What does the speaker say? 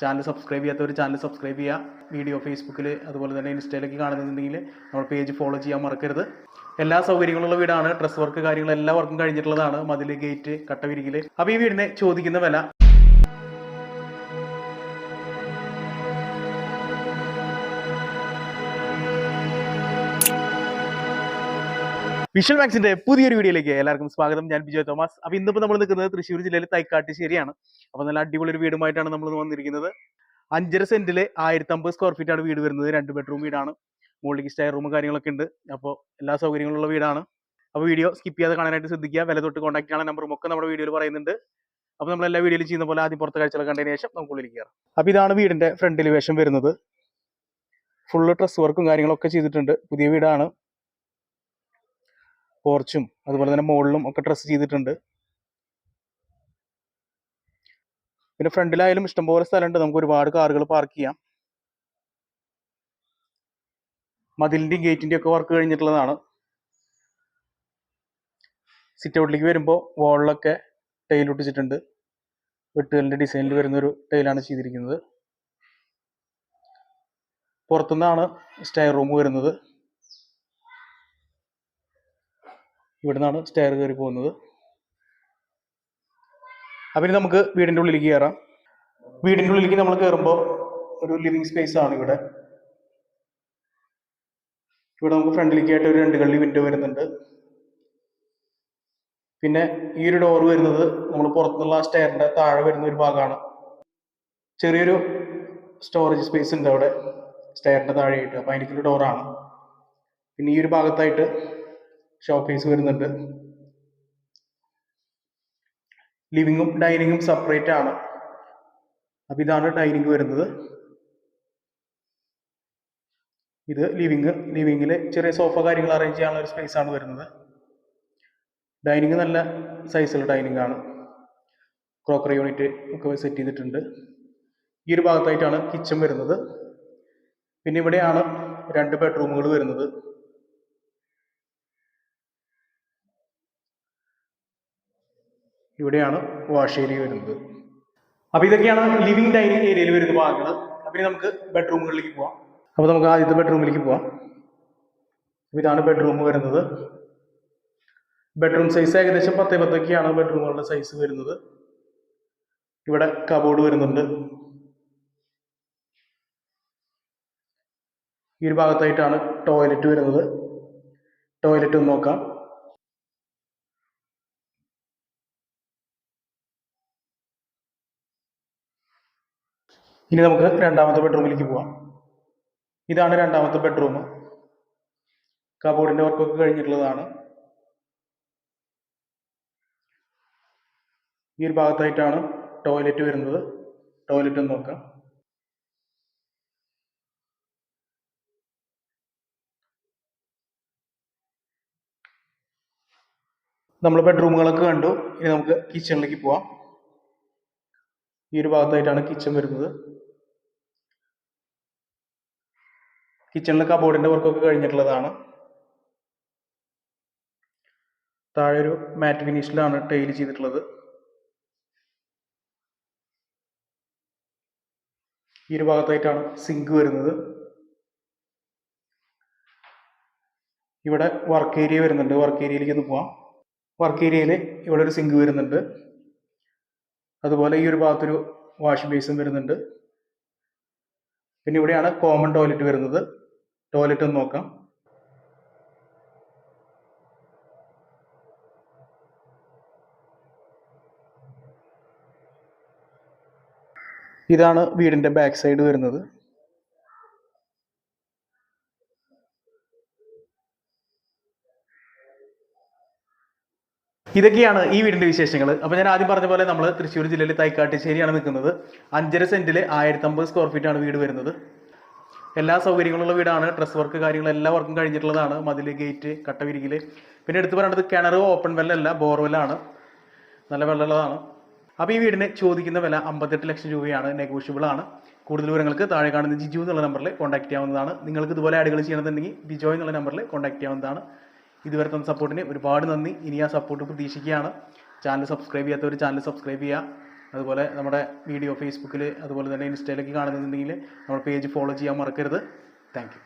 Channel subscribe ചെയ്യാത്തവർ channel subscribe ചെയ്യുക video ഫേസ്ബുക്കിൽ അതുപോലെ തന്നെ ഇൻസ്റ്റയിലൊക്കെ കാണുന്നുണ്ടെങ്കിൽ നമ്മൾ പേജ് ഫോളോ ചെയ്യാൻ മറക്കരുത്. എല്ലാ സൗകര്യങ്ങളുള്ള വീടാണ്. ഡ്രസ് വർക്ക് കാര്യങ്ങൾ എല്ലാ വർക്കും കഴിഞ്ഞിട്ടുള്ളതാണ്. മതിൽ ഗേറ്റ് കട്ട വിരിക്കൽ അപ്പോൾ ഈ വീടിന് ചോദിക്കുന്ന വില വിഷ്വൽ മാക്സിന്റെ പുതിയൊരു വീഡിയോയിലേക്ക് എല്ലാവർക്കും സ്വാഗതം. ഞാൻ ബിജോയ് തോമസ്. അപ്പൊ ഇന്നിപ്പോ നമ്മൾ നിൽക്കുന്നത് തൃശ്ശൂർ ജില്ലയിലെ തൈക്കാട്ടുശ്ശേരിയാണ്. അപ്പൊ നല്ല അടിപൊളി ഒരു വീടുമായിട്ടാണ് നമ്മൾ വന്നിരിക്കുന്നത്. അഞ്ചര സെന്റിലെ ആയിരത്തി അമ്പത് സ്ക്വയർ ഫീറ്റ് ആണ് വീട് വരുന്നത്. രണ്ട് ബെഡ്റൂം വീടാണ്. മുകളിലേക്ക് സ്റ്റെയർ റൂം കാര്യങ്ങളൊക്കെ ഉണ്ട്. അപ്പോൾ എല്ലാ സൗകര്യങ്ങളുള്ള വീടാണ്. അപ്പോൾ വീഡിയോ സ്കിപ്പ് ചെയ്യാതെ കാണാനായിട്ട് ശ്രദ്ധിക്കുക. വില തൊട്ട് കോൺടാക്ട് ചെയ്യാൻ ഒക്കെ നമ്മുടെ വീഡിയോയിൽ പറയുന്നുണ്ട്. അപ്പോൾ നമ്മൾ എല്ലാ വീഡിയോയിലും ചെയ്യുന്ന പോലെ ആദ്യം പുറത്തെ കാഴ്ചകൾ കണ്ടതിന് ശേഷം നമുക്ക് കയറാം. അപ്പോൾ ഇതാണ് വീടിന്റെ ഫ്രണ്ടിൽ വേഷം വരുന്നത്. ഫുള്ള് ഡ്രസ് വർക്കും കാര്യങ്ങളൊക്കെ ചെയ്തിട്ടുണ്ട്. പുതിയ വീടാണ്. പോർച്ചും അതുപോലെ തന്നെ മുകളിലും ഒക്കെ ഡ്രസ് ചെയ്തിട്ടുണ്ട്. പിന്നെ ഫ്രണ്ടിലായാലും ഇഷ്ടംപോലെ സ്ഥലമുണ്ട്. നമുക്ക് ഒരുപാട് കാറുകൾ പാർക്ക് ചെയ്യാം. മതിലിന്റെയും ഗേറ്റിന്റെയും ഒക്കെ വർക്ക് കഴിഞ്ഞിട്ടുള്ളതാണ്. സിറ്റ് ഔട്ടിലേക്ക് വരുമ്പോൾ വാളിലൊക്കെ ടൈൽ ഒട്ടിച്ചിട്ടുണ്ട്. വെട്ടുകലിന്റെ ഡിസൈനിൽ വരുന്ന ഒരു ടൈലാണ് ചെയ്തിരിക്കുന്നത്. പുറത്തുനിന്നാണ് സ്റ്റെയർ റൂം വരുന്നത്. ഇവിടെ നിന്നാണ് സ്റ്റെയർ കയറി പോകുന്നത്. അപ്പം ഇനി നമുക്ക് വീടിന്റെ ഉള്ളിലേക്ക് കയറാം. വീടിന്റെ ഉള്ളിലേക്ക് നമ്മൾ കയറുമ്പോൾ ഒരു ലിവിങ് സ്പേസ് ആണ് ഇവിടെ. ഇവിടെ നമുക്ക് ഫ്രണ്ടിലേക്ക് ആയിട്ട് ഒരു രണ്ട് കള്ളി വിൻഡോ വരുന്നുണ്ട്. പിന്നെ ഈ ഒരു ഡോർ വരുന്നത് നമ്മൾ പുറത്തുനിന്നുള്ള സ്റ്റെയറിന്റെ താഴെ വരുന്ന ഒരു ഭാഗമാണ് ചെറിയൊരു സ്റ്റോറേജ് സ്പേസ് ഉണ്ട് അവിടെ സ്റ്റെയറിന്റെ താഴെയായിട്ട്. അപ്പം അതിലേക്കൊരു ഡോറാണ് പിന്നെ ഈ ഒരു ഭാഗത്തായിട്ട് ഷോക്കേസ് വരുന്നുണ്ട്. ലിവിങ്ങും ഡൈനിങ്ങും സെപ്പറേറ്റ് ആണ്. അപ്പൊ ഇതാണ് ഡൈനിങ് വരുന്നത്. ഇത് ലിവിങ് ലിവിങ്ങിൽ ചെറിയ സോഫ കാര്യങ്ങൾ അറേഞ്ച് ചെയ്യാനുള്ള ഒരു സ്പേസ് ആണ് വരുന്നത്. ഡൈനിങ് നല്ല സൈസുള്ള ഡൈനിങ് ആണ്. ക്രോക്കറി യൂണിറ്റ് ഒക്കെ സെറ്റ് ചെയ്തിട്ടുണ്ട്. ഈ ഒരു ഭാഗത്തായിട്ടാണ് കിച്ചൺ വരുന്നത്. പിന്നെ ഇവിടെയാണ് രണ്ട് ബെഡ്റൂമുകൾ വരുന്നത്. ഇവിടെയാണ് വാഷ് ഏരിയ വരുന്നത്. അപ്പോൾ ഇതൊക്കെയാണ് ലിവിങ് ഡൈനിങ് ഏരിയയിൽ വരുന്ന ഭാഗങ്ങൾ. അപ്പൊ നമുക്ക് ബെഡ്റൂമുകളിലേക്ക് പോവാം. അപ്പോൾ നമുക്ക് ആദ്യത്തെ ബെഡ്റൂമിലേക്ക് പോവാം. ഇതാണ് ബെഡ്റൂം വരുന്നത്. ബെഡ്റൂം സൈസ് ഏകദേശം പത്തേ പത്തൊക്കെയാണ് ബെഡ്റൂമുകളുടെ സൈസ് വരുന്നത്. ഇവിടെ കബോർഡ് വരുന്നുണ്ട്. ഈ ഒരു ഭാഗത്തായിട്ടാണ് ടോയ്ലറ്റ് വരുന്നത്. ടോയ്ലറ്റ് നോക്കാം. ഇനി നമുക്ക് രണ്ടാമത്തെ ബെഡ്റൂമിലേക്ക് പോവാം. ഇതാണ് രണ്ടാമത്തെ ബെഡ്റൂം കബോർഡിന്റെ വർക്കൊക്കെ കഴിഞ്ഞിട്ടുള്ളതാണ്. ഈ ഒരു ഭാഗത്തായിട്ടാണ് ടോയ്ലറ്റ് വരുന്നത്. ടോയ്ലറ്റ് നോക്കാം. നമ്മൾ ബെഡ്റൂമുകളൊക്കെ കണ്ടു. ഇനി നമുക്ക് കിച്ചണിലേക്ക് പോവാം. ഈ ഒരു ഭാഗത്തായിട്ടാണ് കിച്ചൺ വരുന്നത്. കിച്ചണിലെ കബോർഡിന്റെ വർക്കൊക്കെ കഴിഞ്ഞിട്ടുള്ളതാണ്. താഴെ ഒരു മാറ്റ് ഫിനിഷിലാണ് ടൈൽ ചെയ്തിട്ടുള്ളത്. ഈ ഒരു ഭാഗത്തായിട്ടാണ് സിങ്ക് വരുന്നത്. ഇവിടെ വർക്ക് ഏരിയ വരുന്നുണ്ട്. വർക്ക് ഏരിയയിലേക്ക് ഒന്ന് പോവാം. വർക്ക് ഏരിയയിൽ ഇവിടെ ഒരു സിങ്ക് വരുന്നുണ്ട്. അതുപോലെ ഈ ഒരു ഭാഗത്തൊരു വാഷിംഗ് ബേസും വരുന്നുണ്ട്. പിന്നെ ഇവിടെയാണ് കോമൺ ടോയ്ലറ്റ് വരുന്നത്. ടോയ്ലറ്റ് ഒന്ന് നോക്കാം. ഇതാണ് വീടിന്റെ ബാക്ക് സൈഡ് വരുന്നത്. ഇതൊക്കെയാണ് ഈ വീടിന്റെ വിശേഷങ്ങൾ അപ്പോൾ ഞാൻ ആദ്യം പറഞ്ഞ പോലെ നമ്മൾ തൃശ്ശൂർ ജില്ലയിലെ തൈക്കാട്ടിശ്ശേരിയാണ് നിൽക്കുന്നത്. അഞ്ചര സെന്റിൽ ആയിരത്തി അമ്പത് സ്ക്വയർ ഫീറ്റ് ആണ് വീട് വരുന്നത്. എല്ലാ സൗകര്യങ്ങളുള്ള വീടാണ്. ഡ്രസ് വർക്ക് കാര്യങ്ങൾ എല്ലാ വർക്കും കഴിഞ്ഞിട്ടുള്ളതാണ്. മതിൽ ഗേറ്റ് കട്ട വിരിക്കൽ പിന്നെ എടുത്തു പറയേണ്ടത് കിണർ ഓപ്പൺ വെല്ലല്ല ബോർവെല്ലാണ് നല്ല വെള്ളമുള്ളതാണ് അപ്പോൾ ഈ വീടിന് ചോദിക്കുന്ന വില അമ്പത്തെട്ട് ലക്ഷം രൂപയാണ്. നെഗോഷ്യബിൾ ആണ്. കൂടുതൽ വിവരങ്ങൾക്ക് താഴെ കാണുന്ന ജിജു എന്നുള്ള നമ്പറിൽ കോൺടാക്ട് ചെയ്യാവുന്നതാണ്. നിങ്ങൾക്ക് ഇതുപോലെ ആഡുകൾ ചെയ്യണമെന്നുണ്ടെങ്കിൽ ബിജോയ് എന്നുള്ള നമ്പറിൽ കോൺടാക്ട് ചെയ്യാവുന്നതാണ്. ഇതുവരെ തന്ന സപ്പോർട്ടിന് ഒരുപാട് നന്ദി. ഇനി ആ സപ്പോർട്ട് പ്രതീക്ഷിക്കുകയാണ്. ചാനൽ സബ്സ്ക്രൈബ് ചെയ്യാത്തവർ ചാനൽ സബ്സ്ക്രൈബ് ചെയ്യുക. അതുപോലെ നമ്മുടെ വീഡിയോ ഫേസ്ബുക്കിൽ അതുപോലെ തന്നെ ഇൻസ്റ്റയിലൊക്കെ കാണുന്നുണ്ടെങ്കിൽ നമ്മുടെ പേജ് ഫോളോ ചെയ്യാൻ മറക്കരുത്. താങ്ക്